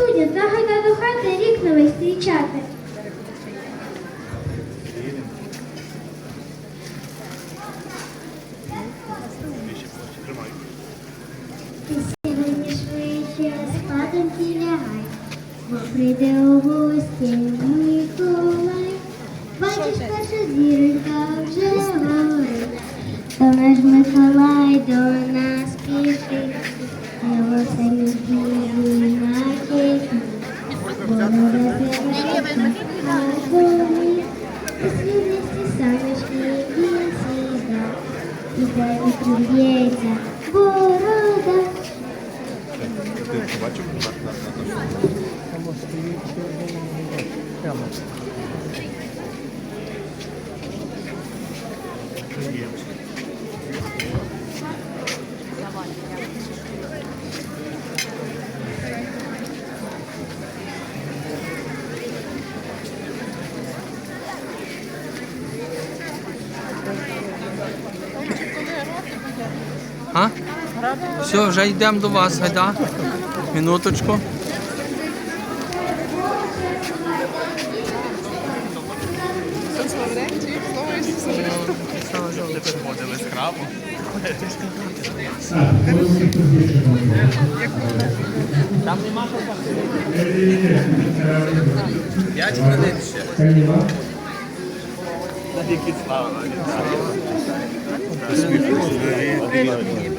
студня, загайда до хати рік новий зустрічати. Ти сьогодні швидше спадоньки лягай, бо прийде у гості Миколай. Бачиш, перша зіронька його А? Все, вже йдемо до вас, гайда. Минуточку. Ходили з храму. П'ять хвилин ще. Навіки слава. Gracias.